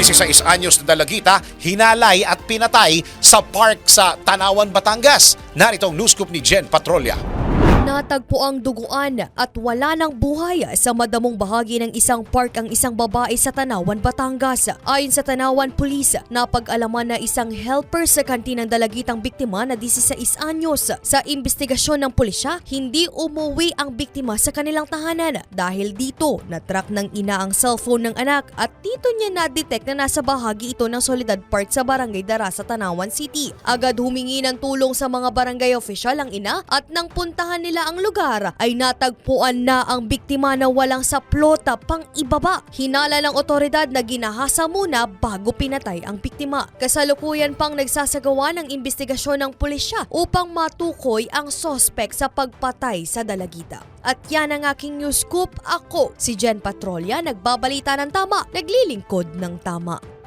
16 anyos na dalagita, hinalay at pinatay sa park sa Tanawan, Batangas. Narito ang news scoop ni Jen Patrolya. Natagpo ang duguan at wala ng buhay sa madamong bahagi ng isang park ang isang babae sa Tanawan, Batangas. Ayon sa Tanawan Police, napag-alaman na isang helper sa kantinang dalagitang biktima na 16 anyos. Sa investigasyon ng pulisya, hindi umuwi ang biktima sa kanilang tahanan dahil dito natrack ng ina ang cellphone ng anak at dito niya na-detect na nasa bahagi ito ng Solidad Park sa Barangay Dara sa Tanawan City. Agad humingi ng tulong sa mga barangay official ang ina at nang puntahan nila ang lugar ay natagpuan na ang biktima na walang saplota pang ibaba. Hinala ng otoridad na ginahasa muna bago pinatay ang biktima. Kasalukuyan pang nagsasagawa ng investigasyon ng pulisya upang matukoy ang sospek sa pagpatay sa dalagita. At yan ang aking news scoop. Ako, si Jen Patrolya, nagbabalita ng tama, naglilingkod ng tama.